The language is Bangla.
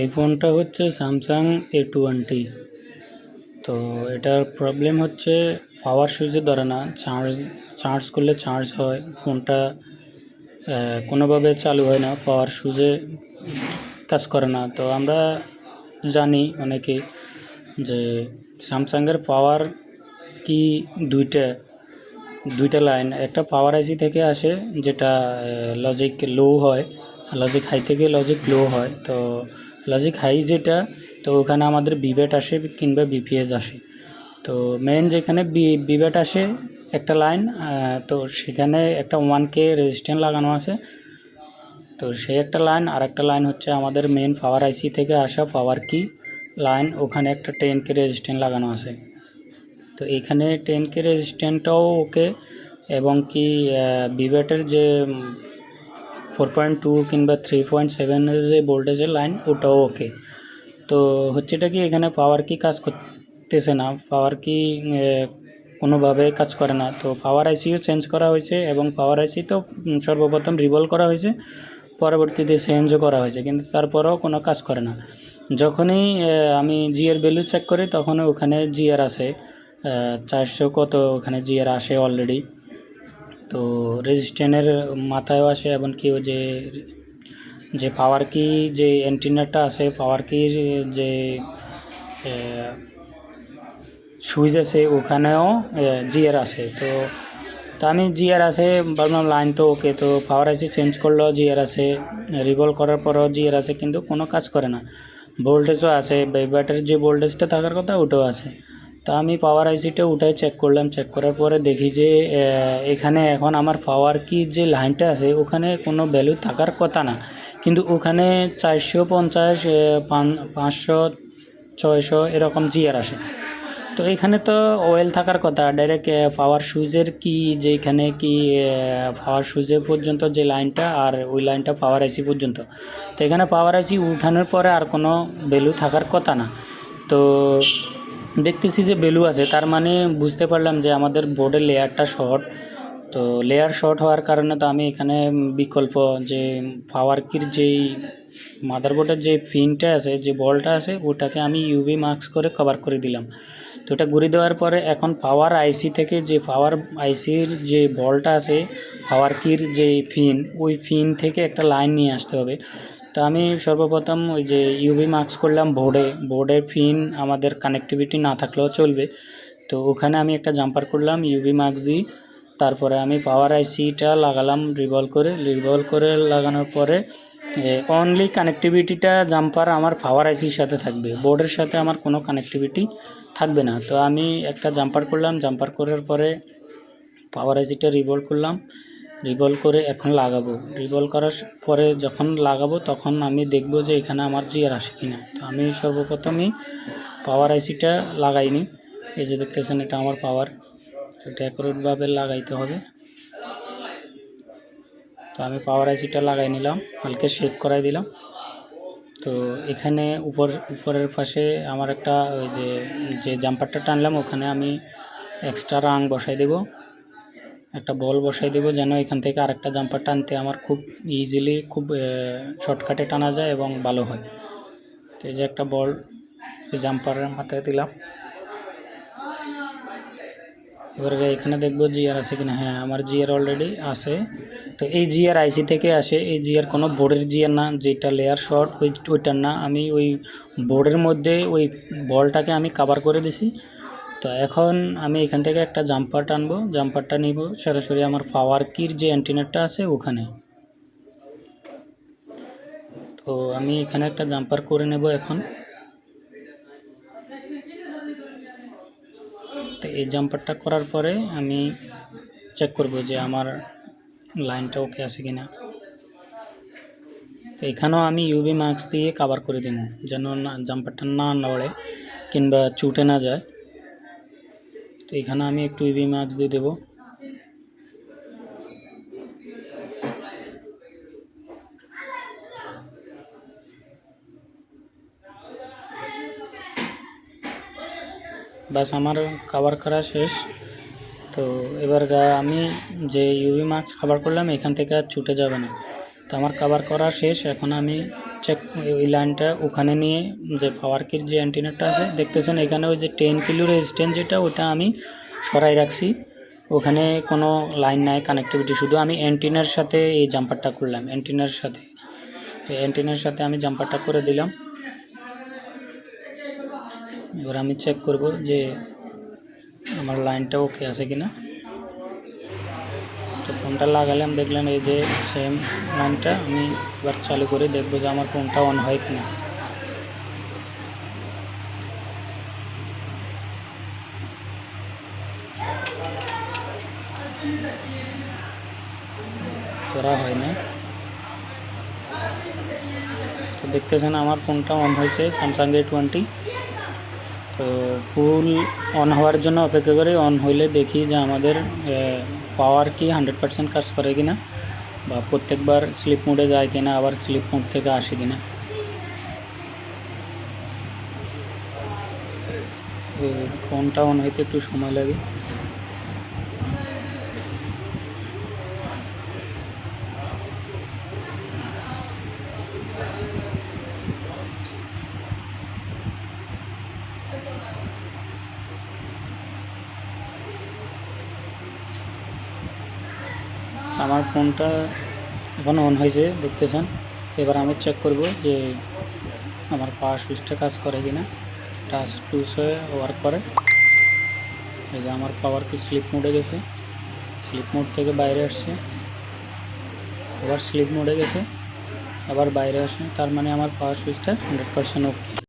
এই ফোনটা হচ্ছে স্যামসাং এ টোয়েন্টি তো এটার প্রবলেম হচ্ছে পাওয়ার সুইচে ধরে না চার্জ চার্জ করলে চার্জ হয়, ফোনটা কোনোভাবে চালু হয় না পাওয়ার সুইচে কাজ করে না। তো আমরা জানি অনেকে যে স্যামসাংয়ের পাওয়ার কি দুইটা দুইটা লাইন একটা পাওয়ার আইসি থেকে আসে, যেটা লজিক লো হয় লজিক হাই থেকে লজিক লো হয়। তো লজিক হাই যেটা, তো ওখানে আমাদের বিভেট আসে কিংবা বিপিএস আসে। তো মেন যেখানে বি বিভেট আসে একটা লাইন তো সেখানে একটা ওয়ান কে রেজিস্ট্যান্ট লাগানো আছে। তো সেই একটা লাইন আর একটা লাইন হচ্ছে আমাদের মেন পাওয়ার আইসি থেকে আসা পাওয়ার কি লাইন ওখানে একটা টেন কে রেজিস্ট্যান্ট লাগানো আছে। তো এখানে টেন কে রেজিস্ট্যান্টটাও ওকে এবং কি বিভেটের যে ফোর পয়েন্ট টু কিংবা থ্রি পয়েন্ট সেভেনের যে ভোল্টেজের লাইন, ওটাও ওকে তো হচ্ছে এটা কি এখানে পাওয়ার কি কাজ করতেছে না? পাওয়ার কি কোনোভাবে কাজ করে না? তো পাওয়ার আইসিও চেঞ্জ করা হয়েছে এবং পাওয়ার আইসি তো সর্বপ্রথম রিভলভ করা হয়েছে, পরবর্তীতে চেঞ্জও করা হয়েছে, কিন্তু তারপরেও কোনো কাজ করে না। যখনই আমি জিএর ভ্যালু চেক করি তখন ওখানে জিয়ার আছে চারশো কত ওখানে জিয়ার আসে অলরেডি তো রেজিস্ট্যান্টের মাথায়ও আসে, এমনকি ওই যে যে পাওয়ার কি যে অ্যান্টিনাটা আছে পাওয়ার কির যে সুইচ আছে, ওখানেও জিয়ার আছে। তো তো আমি জিয়ার আছে, ভাবলাম লাইন তো ওকে তো পাওয়ার আইসি চেঞ্জ করলেও জিয়ার আছে রিভলভ করার পরেও জিয়ার আছে, কিন্তু কোনো কাজ করে না। ভোল্টেজও আছে ব্যাটারির যে ভোল্টেজটা থাকার কথা, ওটাও আছে। তা আমি পাওয়ার আইসিটা উঠাই চেক করলাম চেক করার পরে দেখি যে এখানে এখন আমার পাওয়ার কি যে লাইনটা আছে, ওখানে কোনো ভ্যালু থাকার কথা না। কিন্তু ওখানে চারশো পঞ্চাশ পাঁচশো, ছয়শো এরকম জিআর আসে। তো এখানে তো ওয়েল থাকার কথা ডাইরেক্ট পাওয়ার সুইচের কি যে এখানে কি পাওয়ার সুইচের পর্যন্ত যে লাইনটা আর ওই লাইনটা পাওয়ার আইসি পর্যন্ত। তো এখানে পাওয়ার আইসি উঠানোর পরে আর কোনো ভ্যালু থাকার কথা না। তো দেখতেছি যে ভ্যালু আছে, তার মানে বুঝতে পারলাম যে আমাদের বোর্ডের লেয়ারটা শর্ট তো লেয়ার শর্ট হওয়ার কারণে তো আমি এখানে বিকল্প যে পাওয়ার কির যেই মাদারবোর্ডের যে পিনটা আছে, যে বলটা আছে, ওটাকে আমি ইউভি মাস্ক করে কভার করে দিলাম। তো এটা ঘুরে দেওয়ার পরে এখন পাওয়ার আইসি থেকে যে পাওয়ার আইসির যে বলটা আছে পাওয়ার কির যে ফিন ওই ফিন থেকে একটা লাইন নিয়ে আসতে হবে। তো আমি সর্বপ্রথম ওই যে ইউভি মাস্ক করলাম বোর্ডে বোর্ডে ফিন আমাদের কানেক্টিভিটি না থাকলেও চলবে। তো ওখানে আমি একটা জাম্পার করলাম ইউভি মাস্ক দিই। তারপরে আমি পাওয়ার আইসিটা লাগালাম রিভলভ করে। রিভলভ করে লাগানোর পরে অনলি কানেক্টিভিটিটা জাম্পার আমার পাওয়ার আইসির সাথে থাকবে। বোর্ডের সাথে আমার কোনো কানেক্টিভিটি থাকবে না। তো আমি একটা জাম্পার করলাম। জাম্পার করার পরে পাওয়ার আইসিটা রিভলভ করলাম। রিভলভ করে এখন লাগাবো। রিভলভ করার পরে যখন লাগাবো, তখন আমি দেখব যে এখানে আমার জিয়ার আসে কিনা। তো আমি সর্বপ্রথমই পাওয়ার আইসিটা লাগাইনি। এই যে দেখতেছেন, এটা আমার পাওয়ার তো ডেকোরেটভাবে লাগাইতে হবে। তো আমি পাওয়ার আইসিটা লাগাই নিলাম, হালকা শেক করাই দিলাম। তো এখানে উপর, উপরের পাশে আমার একটা ওই যে যে জাম্পারটা টানলাম, ওখানে আমি এক্সট্রা রাং বসাই দেব। একটা বল বসাই দেব যেন এখান থেকে আরেকটা জাম্পার টানতে আমার খুব ইজিলি খুব শর্টকাটে টানা যায় এবং ভালো হয়। তো এই যে একটা বল জাম্পারের মাথায় দিলাম। এবার এখানে দেখব জিআর আছে কিনা। হ্যাঁ আমার জিআর অলরেডি আছে। তো এই জিআর আইসি থেকে আসে, এই জিআর কোনো বোর্ডের জিআর না, যেটা লেয়ার শর্ট ওই, ওইটার না। আমি ওই বোর্ডের মধ্যে ওই বলটাকে আমি কাভার করে দিছি। তো এখন আমি এখান থেকে একটা জাম্পার টানবো, জাম্পারটা নিব, সরাসরি আমার পাওয়ার কির যে অ্যান্টিনেটটা আছে ওখানে। তো আমি এখানে একটা জাম্পার করে নেব এখন। তো এই জাম্পারটা করার পরে আমি চেক করব যে আমার লাইনটা ওকে আছে কিনা। তো এখানেও আমি ইউভি মাস্ক দিয়ে কাভার করে দেব, যেন জাম্পারটা না নড়ে কিংবা চুটে না যায়। তো এখানে আমি একটু ইউভি মাস্ক দিয়ে দেবো। বাস আমার কাভার করা শেষ। তো এবার আমি যে ইউভি মাস্ক কাভার করলাম, এখান থেকে আর ছুটে যাবে না। তো আমার কাভার করা শেষ, এখন আমি চেক ওই লাইনটা ওখানে নিয়ে যে পাওয়ার কির যে অ্যান্টিনারটা আছে, দেখতেছেন এখানে ওই যে টেন কিলো রেজিস্ট্যান্স যেটা, ওটা আমি সরাই রাখছি। ওখানে কোনো লাইন নাই কানেক্টিভিটি শুধু আমি অ্যান্টিনার সাথে এই জাম্পারটা করলাম অ্যান্টিনার সাথে। অ্যান্টিনার সাথে আমি জাম্পারটা করে দিলাম। এবার আমি চেক করব যে আমার লাইনটা ওকে আছে কিনা। ফোনটা লাগালাম দেখলেন এই যে সেম লাইনটা আমি এবার চালু করে দেখব যে আমার ফোনটা অন হয় কিনা। করা হয় না তো দেখতেছেন আমার ফোনটা অন হয়েছে স্যামসাং এ টোয়েন্টি তো ফুল অন হওয়ার জন্য অপেক্ষা করি অন হইলে দেখি যে আমাদের পাওয়ার কি হান্ড্রেড পার্সেন্ট কাজ করে কিনা বা প্রত্যেকবার স্লিপ মোডে যায় কিনা আবার স্লিপ মোড থেকে আসে কিনা ফোনটা অন হইতে একটু সময় লাগে। আমার ফোনটা এখন অন হয়েছে, দেখতেছেন। এবার আমি চেক করব যে আমার পাওয়ার সুইচটা কাজ করে কি কিনা টাচ টুসে ওয়ার্ক করে। এই যে আমার পাওয়ার কি স্লিপ মোডে গেছে। স্লিপ মোড থেকে বাইরে আসছে। আবার স্লিপ মোডে গেছে। আবার বাইরে আসে তার মানে আমার পাওয়ার সুইচটা হান্ড্রেড পার্সেন্ট ওকে